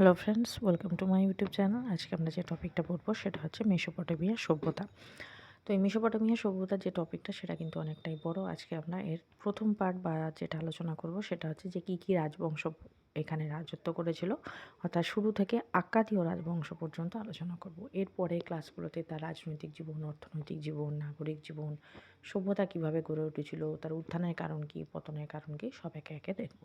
Hello friends welcome to my YouTube channel আজকে আমরা যে টপিকটা পড়ব সেটা হচ্ছে মেসোপটেমিয়া সভ্যতা। তো এই মেসোপটেমিয়া সভ্যতার যে টপিকটা সেটা কিন্তু অনেকটাই বড়। আজকে আমরা এর প্রথম পার্ট বা যেটা আলোচনা করব সেটা হচ্ছে যে কী কী রাজবংশ এখানে রাজত্ব করেছিল। অর্থাৎ শুরু থেকে আক্কাদীয় রাজবংশ পর্যন্ত আলোচনা করব। এরপরে ক্লাসগুলোতে তার রাজনৈতিক জীবন, অর্থনৈতিক জীবন, নাগরিক জীবন, সভ্যতা কীভাবে গড়ে উঠেছিল, তার উত্থানের কারণ কী, পতনের কারণ কী, সব একে একে দেখব।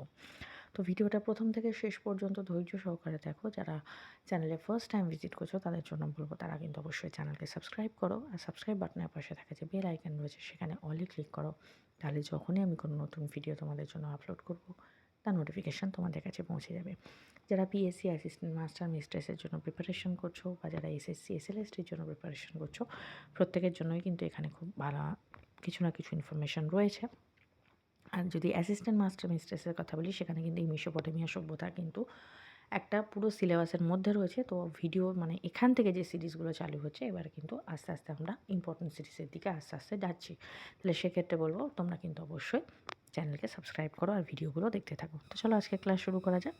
তো ভিডিওটা প্রথম থেকে শেষ পর্যন্ত ধৈর্য সহকারে দেখো। যারা চ্যানেলে ফার্স্ট টাইম ভিজিট করছ, তাদের জন্য বলব তারা কিন্তু অবশ্যই চ্যানেলকে সাবস্ক্রাইব করো আর সাবস্ক্রাইব বাটনের পাশে থাকে যে বেল আইকন রয়েছে, সেখানে অলি ক্লিক করো। তাহলে যখনই আমি কোনো নতুন ভিডিও তোমাদের জন্য আপলোড করব তার নোটিফিকেশান তোমাদের কাছে পৌঁছে যাবে। যারা পিএসসি অ্যাসিস্ট্যান্ট মাস্টার মিস্ট্রেসের জন্য প্রিপারেশন করছ বা যারা এসএসসি এসএলএসটির জন্য প্রিপারেশন করছ, প্রত্যেকের জন্যই কিন্তু এখানে খুব ভালো কিছু না কিছু ইনফরমেশান রয়েছে। আর যদি অ্যাসিস্ট্যান্ট মাস্টার মিস্ট্রেসের কথা বলি, সেখানে কিন্তু এই মেসোপটেমিয়া সভ্যতা কিন্তু একটা পুরো সিলেবাসের মধ্যে রয়েছে। তো ভিডিও মানে এখান থেকে যে সিরিজগুলো চালু হচ্ছে, এবার কিন্তু আস্তে আস্তে আমরা ইম্পর্টেন্ট সিরিজের দিকে আস্তে আস্তে যাচ্ছি। তাহলে সেক্ষেত্রে বলব, তোমরা কিন্তু অবশ্যই চ্যানেলকে সাবস্ক্রাইব করো আর ভিডিওগুলো দেখতে থাকো। তো চলো আজকে ক্লাস শুরু করা যাক।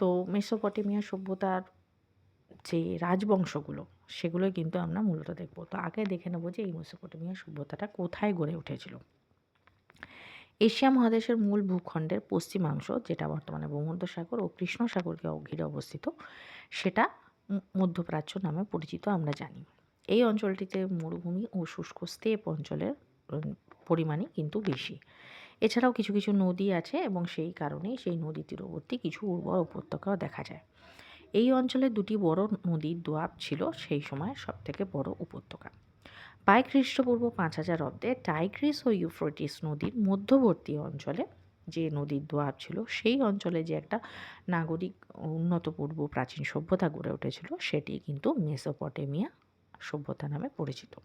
তো মেসোপটেমিয়া সভ্যতার যে রাজবংশগুলো, সেগুলোই কিন্তু আমরা মূলত দেখব। তো আগে দেখে নেব যে এই মেসোপটেমিয়া সভ্যতাটা কোথায় গড়ে উঠেছিল। এশিয়া মহাদেশের মূল ভূখণ্ডের পশ্চিমাংশ, যেটা বর্তমানে ভূমধ্যসাগর ও কৃষ্ণ সাগরকে ঘিরে অবস্থিত, সেটা মধ্যপ্রাচ্য নামে পরিচিত আমরা জানি। এই অঞ্চলটিতে মরুভূমি ও শুষ্ক স্তেপ অঞ্চলের পরিমাণই কিন্তু বেশি। এছাড়াও কিছু কিছু নদী আছে এবং সেই কারণেই সেই নদী তীরবর্তী কিছু উর্বর উপত্যকাও দেখা যায়। এই অঞ্চলে দুটি বড় নদীর দোয়াব ছিল, সেই সময় সবথেকে বড় উপত্যকা। প্রায় খ্রিস্টপূর্ব পাঁচ হাজার অব্দে টাইগ্রিস ও ইউফ্রোটিস নদীর মধ্যবর্তী অঞ্চলে যে নদীর দোয়াব ছিল, সেই অঞ্চলে যে একটা নাগরিক উন্নত পূর্ব প্রাচীন সভ্যতা গড়ে উঠেছিল, সেটি কিন্তু মেসোপটেমিয়া সভ্যতা নামে পরিচিত।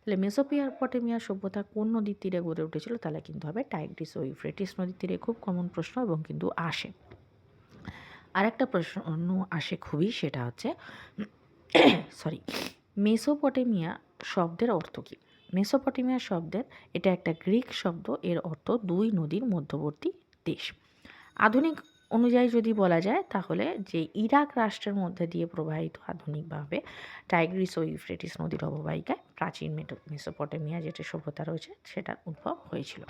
তাহলে মেসোপিয়ারপটেমিয়া সভ্যতা কোন নদীর তীরে গড়ে উঠেছিল? তাহলে কিন্তু হবে টাইগ্রিস ও ইউফ্রেটিস নদীর তীরে খুব কমন প্রশ্ন এবং কিন্তু আসে। আর একটা প্রশ্ন আসে খুবই, সেটা হচ্ছে সরি মেসোপটেমিয়া শব্দের অর্থ কী? মেসোপটেমিয়া শব্দের, এটা একটা গ্রিক শব্দ, এর অর্থ দুই নদীর মধ্যবর্তী দেশ। আধুনিক অনুযায়ী যদি বলা যায়, তাহলে যে ইরাক রাষ্ট্রের মধ্যে দিয়ে প্রবাহিত আধুনিকভাবে টাইগ্রিস ও ইউফ্রেটিস নদীর অববাহিকায় প্রাচীন মেসোপটেমিয়া যেটা সভ্যতা রয়েছে, সেটার উদ্ভব হয়েছিল।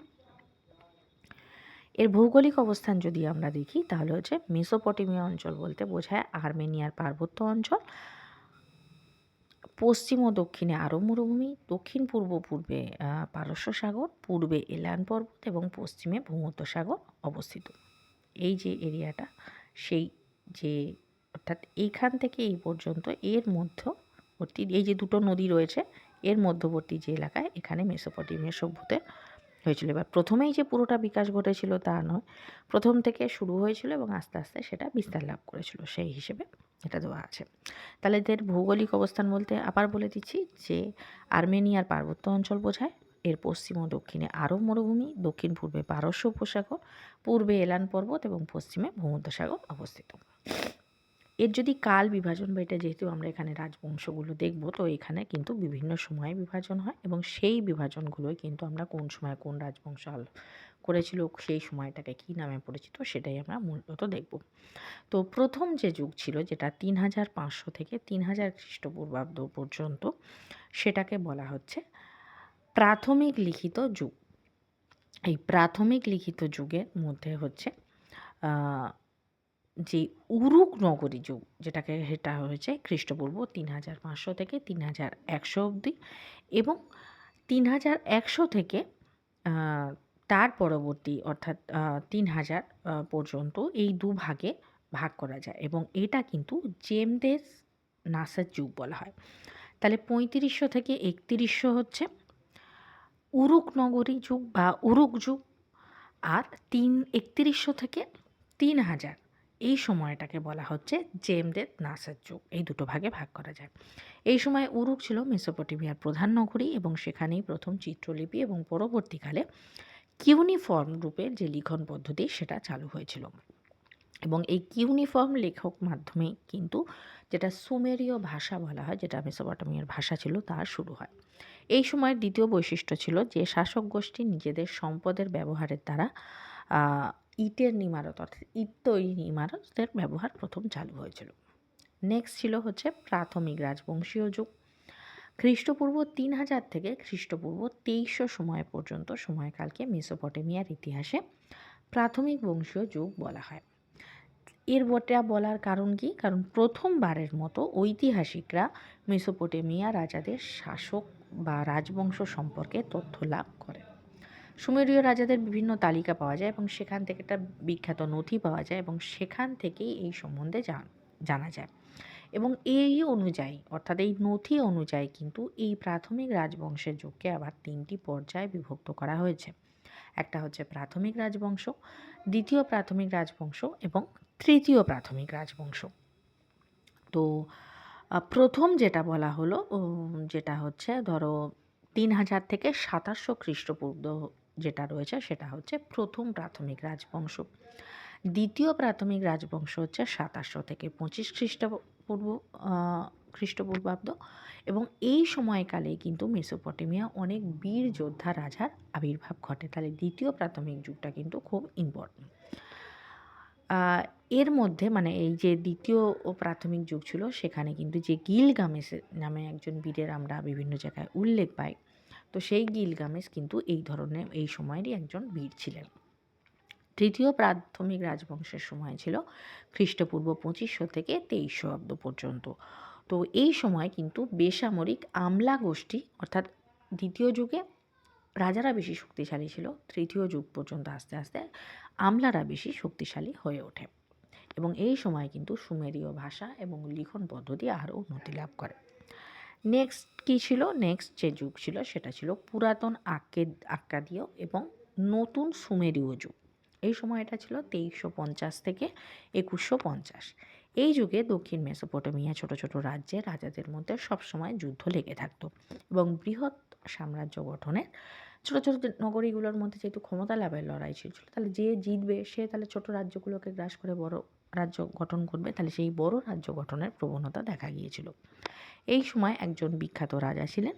এর ভৌগোলিক অবস্থান যদি আমরা দেখি, তাহলে হচ্ছে মেসোপটেমিয়া অঞ্চল বলতে বোঝায় আর্মেনিয়ার পার্বত্য অঞ্চল। পশ্চিম ও দক্ষিণে আরব মরুভূমি, দক্ষিণ, পূর্ব, পূর্বে পারস্য সাগর, পূর্বে এলান পর্বত এবং পশ্চিমে ভূমধ্য সাগর অবস্থিত। এই যে এরিয়াটা, সেই যে, অর্থাৎ এইখান থেকে এই পর্যন্ত এর মধ্যবর্তী, এই যে দুটো নদী রয়েছে, এর মধ্যবর্তী যে এলাকায় এখানে মেসোপটেমিয়া সভ্যতে হয়েছিল। এবার প্রথমেই যে পুরোটা বিকাশ ঘটেছিল তা নয়, প্রথম থেকে শুরু হয়েছিল এবং আস্তে আস্তে সেটা বিস্তার লাভ করেছিল, সেই হিসেবে এটা দেওয়া আছে। তাহলে এদের ভৌগোলিক অবস্থান বলতে আবার বলে দিচ্ছি যে, আর্মেনিয়ার পার্বত্য অঞ্চল বোঝায় এর পশ্চিম ও দক্ষিণে আরব মরুভূমি, দক্ষিণ পূর্বে পারস্য উপসাগর, পূর্বে এলান পর্বত এবং পশ্চিমে ভূমধ্যসাগর অবস্থিত। এর যদি কাল বিভাজন বা এটা যেহেতু আমরা এখানে রাজবংশগুলো দেখব, তো এখানে কিন্তু বিভিন্ন সময়ে বিভাজন হয় এবং সেই বিভাজনগুলোই কিন্তু আমরা কোন সময় কোন রাজবংশ করেছিল, সেই সময়টাকে কী নামে পরিচিত সেটাই আমরা মূলত দেখব। তো প্রথম যে যুগ ছিল যেটা তিন হাজার পাঁচশো থেকে তিন হাজার খ্রিস্টপূর্বাব্দ পর্যন্ত, সেটাকে বলা হচ্ছে প্রাথমিক লিখিত যুগ। এই প্রাথমিক লিখিত যুগের মধ্যে হচ্ছে যে উরুক নগরী যুগ, যেটাকে সেটা হয়েছে খ্রিস্টপূর্ব তিন হাজার পাঁচশো থেকে তিন হাজার একশো অবধি এবং তিন হাজার একশো থেকে তার পরবর্তী অর্থাৎ তিন হাজার পর্যন্ত এই দু ভাগে ভাগ করা যায় এবং এটা কিন্তু জেমদেস নাসের যুগ বলা হয়। তাহলে পঁয়ত্রিশশো থেকে একত্রিশশো হচ্ছে উরুক নগরী যুগ বা উরুক যুগ আর তিন একত্রিশশো থেকে তিন হাজার। এই সময়টাকে বলা হচ্ছে জেমদের নাসের যুগ। এই দুটো ভাগে ভাগ করা যায়। এই সময় উরুক ছিল মেসোপটেমিয়ার প্রধান নগরী এবং সেখানেই প্রথম চিত্রলিপি এবং পরবর্তীকালে কিউনিফর্ম রূপের যে লিখন পদ্ধতি, সেটা চালু হয়েছিল। এবং এই কিউনিফর্ম লেখক মাধ্যমে কিন্তু যেটা সুমেরীয় ভাষা বলা হয়, যেটা মেসোপটেমিয়ার ভাষা ছিল তার শুরু হয়। এই সময়ের দ্বিতীয় বৈশিষ্ট্য ছিল যে শাসক গোষ্ঠী নিজেদের সম্পদের ব্যবহারের দ্বারা ইটের নিমারত অর্থাৎ ইট তৈরি ইমারতের ব্যবহার প্রথম চালু হয়েছিল। নেক্সট ছিল হচ্ছে প্রাথমিক রাজবংশীয় যুগ। খ্রিস্টপূর্ব তিন হাজার থেকে খ্রিস্টপূর্ব তেইশশো সময় পর্যন্ত সময়কালকে মেসোপটেমিয়ার ইতিহাসে প্রাথমিক বংশীয় যুগ বলা হয়। এর বটা বলার কারণ কি? কারণ প্রথমবারের মতো ঐতিহাসিকরা মেসোপটেমিয়া রাজাদের শাসক বা রাজবংশ সম্পর্কে তথ্য লাভ করে। সুমেরীয় রাজাদের বিভিন্ন তালিকা পাওয়া যায় এবং সেখান থেকে একটা বিখ্যাত নথি পাওয়া যায় এবং সেখান থেকেই এই সম্বন্ধে জানা যায়। এবং এই অনুযায়ী, অর্থাৎ এই নথি অনুযায়ী কিন্তু এই প্রাথমিক রাজবংশের যুগকে আবার তিনটি পর্যায়ে বিভক্ত করা হয়েছে। একটা হচ্ছে প্রাথমিক রাজবংশ, দ্বিতীয় প্রাথমিক রাজবংশ এবং তৃতীয় প্রাথমিক রাজবংশ। তো প্রথম যেটা বলা হলো যেটা হচ্ছে ধরো তিন হাজার থেকে সাতাশশো খ্রিস্টপূর্ব যেটা রয়েছে সেটা হচ্ছে প্রথম প্রাথমিক রাজবংশ। দ্বিতীয় প্রাথমিক রাজবংশ হচ্ছে সাতাশশো থেকে পঁচিশ খ্রিস্টপূর্ব খ্রিস্টপূর্বাব্দ। এবং এই সময়কালে কিন্তু মেসোপটেমিয়া অনেক বীর যোদ্ধা রাজার আবির্ভাব ঘটে। তাহলে দ্বিতীয় প্রাথমিক যুগটা কিন্তু খুব ইম্পর্টেন্ট এর মধ্যে মানে এই যে দ্বিতীয় ও প্রাথমিক যুগ ছিল, সেখানে কিন্তু যে গিলগামেস নামে একজন বীরের আমরা বিভিন্ন জায়গায় উল্লেখ পাই। তো সেই গিলগামেস কিন্তু এই ধরনের, এই সময়েরই একজন বীর ছিলেন। তৃতীয় প্রাথমিক রাজবংশের সময় ছিল খ্রিস্টপূর্ব পঁচিশশো থেকে তেইশশো অব্দ পর্যন্ত। তো এই সময় কিন্তু বেসামরিক আমলা গোষ্ঠী, অর্থাৎ দ্বিতীয় যুগে রাজারা বেশি শক্তিশালী ছিল, তৃতীয় যুগ পর্যন্ত আস্তে আস্তে আমলারা বেশি শক্তিশালী হয়ে ওঠে। এবং এই সময় কিন্তু সুমেরীয় ভাষা এবং লিখন পদ্ধতি আরও উন্নতি লাভ করে। নেক্সট কী ছিল? নেক্সট যে যুগ ছিল সেটা ছিল পুরাতন আক্কে আক্কাদীয় এবং নতুন সুমেরীয় যুগ। এই সময়টা ছিল তেইশশো পঞ্চাশ থেকে একুশশো পঞ্চাশ। এই যুগে দক্ষিণ মেসোপটেমিয়া ছোট ছোট রাজ্যে রাজাদের মধ্যে সবসময় যুদ্ধ লেগে থাকতো এবং বৃহৎ সাম্রাজ্য গঠনের ছোটো ছোটো নগরীগুলোর মধ্যে যেহেতু ক্ষমতা লাভের লড়াই ছিল, তাহলে যে জিতবে সে তাহলে ছোট রাজ্যগুলোকে গ্রাস করে বড় রাজ্য গঠন করবে, তাহলে সেই বড় রাজ্য গঠনের প্রবণতা দেখা গিয়েছিল। এই সময় একজন বিখ্যাত রাজা ছিলেন,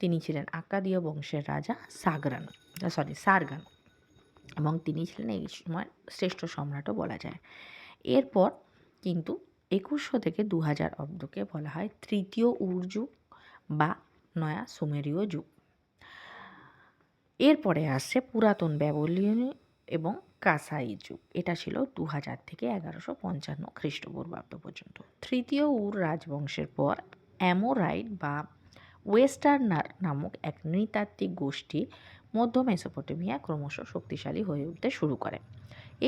তিনি ছিলেন আকাদীয় বংশের রাজা সাগরান সরি সারগান, এবং তিনি ছিলেন এই সময় শ্রেষ্ঠ সম্রাটও বলা যায়। এরপর কিন্তু একুশশো থেকে দু হাজার অব্দকে বলা হয় তৃতীয় উর্যুগ বা নয়া সুমেরীয় যুগ। এরপরে আসছে পুরাতন ব্যাবলীয় এবং কাসাই যুগ। এটা ছিল দু হাজার থেকে এগারোশো পঞ্চান্ন খ্রিস্টপূর্বাব্দ পর্যন্ত। তৃতীয় উর রাজবংশের পর অ্যামোরাইড বা ওয়েস্টার্নার নামক এক নৃতাত্ত্বিক গোষ্ঠী মধ্য মেসোপটেমিয়া ক্রমশ শক্তিশালী হয়ে উঠতে শুরু করে।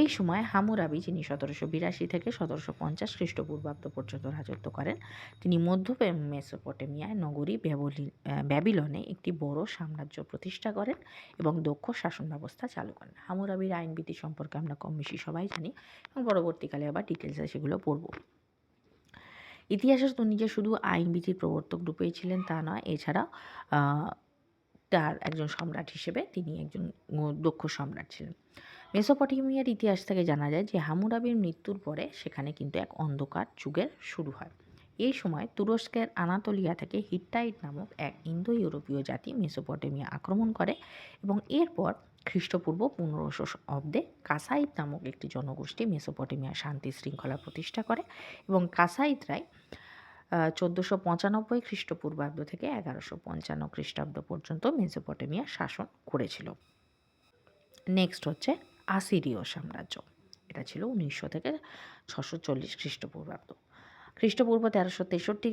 এই সময় হামুরাবি যিনি সতেরোশো বিরাশি থেকে সতেরোশো পঞ্চাশ খ্রিস্টপূর্বাব্দ পর্যন্ত রাজত্ব করেন, তিনি মধ্য মেসোপটেমিয়ায় নগরী ব্যাবিলনে একটি বড় সাম্রাজ্য প্রতিষ্ঠা করেন এবং দক্ষ শাসন ব্যবস্থা চালু করেন। হামুরাবির আইনবিধি সম্পর্কে আমরা কম বেশি সবাই জানি এবং পরবর্তীকালে আবার ডিটেলসে সেগুলো পড়ব। ইতিহাসে তিনি যে শুধু আইনবিধির প্রবর্তক রূপেই ছিলেন তা নয়, এছাড়া তার একজন সম্রাট হিসেবে তিনি একজন দক্ষ সম্রাট ছিলেন। মেসোপটেমিয়ার ইতিহাস থেকে জানা যায় যে হামুরাবির মৃত্যুর পরে সেখানে কিন্তু এক অন্ধকার যুগের শুরু হয়। এই সময় তুরস্কের আনাতোলিয়া থেকে হিট্টাইট নামক এক ইন্দো ইউরোপীয় জাতি মেসোপটেমিয়া আক্রমণ করে এবং এরপর খ্রিস্টপূর্ব পনেরোশো অব্দে কাসাইত নামক একটি জনগোষ্ঠী মেসোপটেমিয়া শান্তি শৃঙ্খলা প্রতিষ্ঠা করে এবং কাসাইতরাই চোদ্দোশো পঁচানব্বই খ্রিস্টপূর্বাব্দ থেকে এগারোশো পঞ্চান্ন খ্রিস্টাব্দ পর্যন্ত মেসোপটেমিয়া শাসন করেছিল। নেক্সট হচ্ছে আসিরীয় সাম্রাজ্য। এটা ছিল উনিশশো থেকে ছশো চল্লিশ খ্রিস্টপূর্বাব্দ। খ্রিস্টপূর্ব তেরোশো তেষট্টি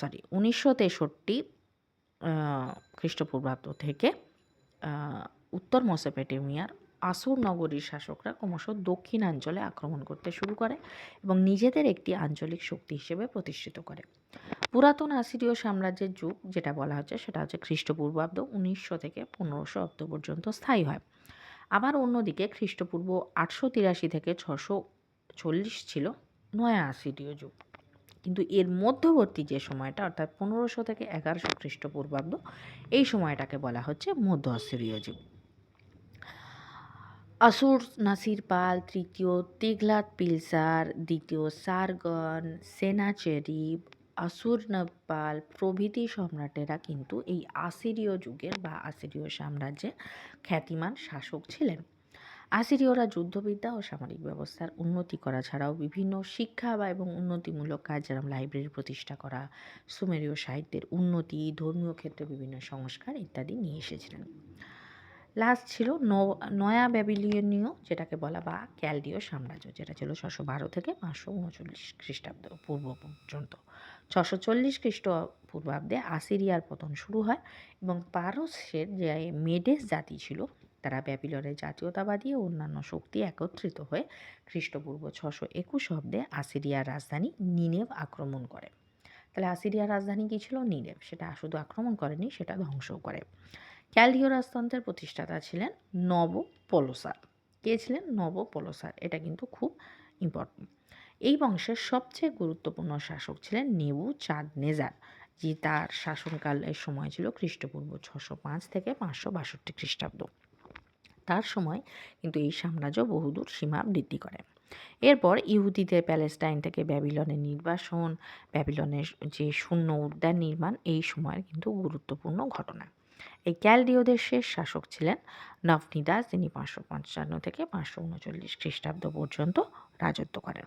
সরি উনিশশো তেষট্টি খ্রিস্টপূর্বাব্দ থেকে উত্তর মসেপেটেমিয়ার আসুর নগরীর শাসকরা ক্রমশ দক্ষিণাঞ্চলে আক্রমণ করতে শুরু করে এবং নিজেদের একটি আঞ্চলিক শক্তি হিসেবে প্রতিষ্ঠিত করে। পুরাতন আসিরীয় সাম্রাজ্যের যুগ, যেটা বলা হচ্ছে, সেটা হচ্ছে খ্রিস্টপূর্বাব্দ উনিশশো থেকে পনেরোশো অব্দ পর্যন্ত স্থায়ী হয়। আবার অন্যদিকে খ্রিস্টপূর্ব আটশো তিরাশি থেকে ছশো চল্লিশ ছিল নয়া আসিরীয় যুগ। কিন্তু এর মধ্যবর্তী যে সময়টা, অর্থাৎ পনেরোশো থেকে এগারোশো খ্রিস্টপূর্বাব্দ, এই সময়টাকে বলা হচ্ছে মধ্য আসিরীয় যুগ। আসুর, নাসির পাল, তৃতীয় তিগলাত পিলসার, দ্বিতীয় সারগন সেনাচেরিব আসুর নেপাল প্রভৃতি সম্রাটেরা কিন্তু এই আসিরীয় যুগের বা আসিরীয় সাম্রাজ্যের খ্যাতিমান শাসক ছিলেন। আসিরীয়রা যুদ্ধবিদ্যা ও সামরিক ব্যবস্থার উন্নতি করা ছাড়াও বিভিন্ন শিক্ষা বা এবং উন্নতিমূলক কাজ যেরকম লাইব্রেরি প্রতিষ্ঠা করা, সুমেরীয় সাহিত্যের উন্নতি, ধর্মীয় ক্ষেত্রে বিভিন্ন সংস্কার ইত্যাদি নিয়ে এসেছিলেন। লাস্ট ছিল নয়া ব্যাবিলিয়নীয় যেটাকে বলা বা ক্যালডীয় সাম্রাজ্য, যেটা ছিল ছশো বারো থেকে পাঁচশো উনচল্লিশ খ্রিস্টাব্দ পূর্ব পর্যন্ত। ছশো চল্লিশ খ্রিস্ট পূর্বাব্দে আসিরিয়ার পতন শুরু হয় এবং পারস্যের যে মেডেস জাতি ছিল, তারা ব্যাবিলনের জাতীয়তাবাদী ও অন্যান্য শক্তি একত্রিত হয়ে খ্রিস্টপূর্ব ছশো একুশ অব্দে আসিরিয়ার রাজধানী নিনেভ আক্রমণ করে। তাহলে আসিরিয়ার রাজধানী কী ছিল? নিনেভ। সেটা শুধু আক্রমণ করেনি, সেটা ধ্বংসও করে। ক্যালডিও রাজতন্ত্রের প্রতিষ্ঠাতা ছিলেন নব পলোসার কে ছিলেন? নব পলোসার এটা কিন্তু খুব ইম্পর্টেন্ট এই বংশের সবচেয়ে গুরুত্বপূর্ণ শাসক ছিলেন নেবু চাঁদ নেজার, যে তার শাসনকালের সময় ছিল খ্রিস্টপূর্ব ছশো পাঁচ থেকে পাঁচশো বাষট্টি খ্রিস্টাব্দ। তার সময় কিন্তু এই সাম্রাজ্য বহুদূর সীমা বৃদ্ধি করে। এরপর ইহুদিদের প্যালেস্টাইন থেকে ব্যাবিলনের নির্বাসন, ব্যাবিলনের যে শূন্য উদ্যান নির্মাণ, এই সময়ের কিন্তু গুরুত্বপূর্ণ ঘটনা। এই ক্যালডিওদের শেষ শাসক ছিলেন নবনিদাস তিনি পাঁচশো পঞ্চান্ন থেকে পাঁচশো উনচল্লিশ খ্রিস্টাব্দ পর্যন্ত রাজত্ব করেন।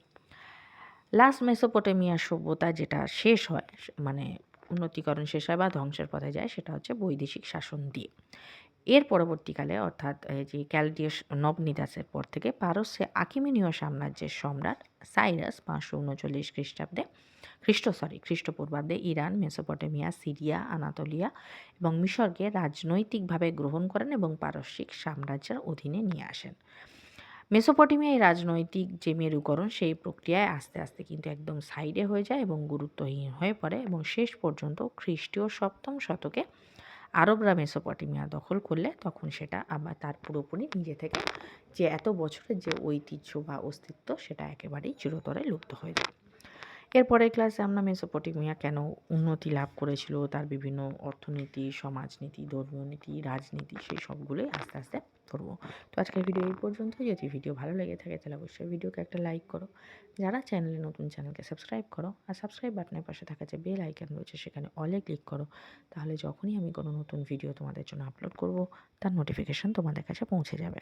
লাস্ট মেসোপটেমিয়া সভ্যতা যেটা শেষ হয় মানে উন্নতিকরণ শেষ হয় বা ধ্বংসের পথে যায় সেটা হচ্ছে বৈদেশিক শাসন দিয়ে। এর পরবর্তীকালে অর্থাৎ যে ক্যালডিয়াস নবনিদাসের পর থেকে পারস্যে আকিমিনীয় সাম্রাজ্যের সম্রাট সাইরাস পাঁচশো উনচল্লিশ খ্রিস্টাব্দে, খ্রিস্ট সরি খ্রিস্টপূর্বাব্দে ইরান, মেসোপটেমিয়া, সিরিয়া, আনাতোলিয়া এবং মিশরকে রাজনৈতিকভাবে গ্রহণ করেন এবং পারস্যিক সাম্রাজ্যের অধীনে নিয়ে আসেন। মেসোপটেমিয়ায় রাজনৈতিক যে মেরুকরণ, সেই প্রক্রিয়ায় আস্তে আস্তে কিন্তু একদম সাইডে হয়ে যায় এবং গুরুত্বহীন হয়ে পড়ে এবং শেষ পর্যন্ত খ্রিস্টীয় সপ্তম শতকে আরবরা মেসোপটেমিয়া দখল করলে তখন সেটা আবার তার পুরোপুরি নিজে থেকে যে এত বছরের যে ঐতিহ্য বা অস্তিত্ব, সেটা একেবারেই চিরতরে লুপ্ত হয়ে যায়। এরপরের ক্লাসে আমরা মেসোপটেমিয়া কেন উন্নতি লাভ করেছিল? তার বিভিন্ন অর্থনীতি, সমাজনীতি ধর্মীয় নীতি রাজনীতি, সেই সবগুলোই আস্তে আস্তে করব তো আজকের ভিডিও এই পর্যন্ত। যদি ভিডিও ভালো লেগে থাকে, তাহলে অবশ্যই ভিডিওকে একটা লাইক করো। যারা চ্যানেলে নতুন চ্যানেলকে সাবস্ক্রাইব করো। আর সাবস্ক্রাইব বাটনের পাশে থাকা যে বেল আইকন রয়েছে, সেখানে অলে ক্লিক করো। তাহলে যখনই আমি কোনো নতুন ভিডিও তোমাদের জন্য আপলোড করব, তার নোটিফিকেশান তোমাদের কাছে পৌঁছে যাবে।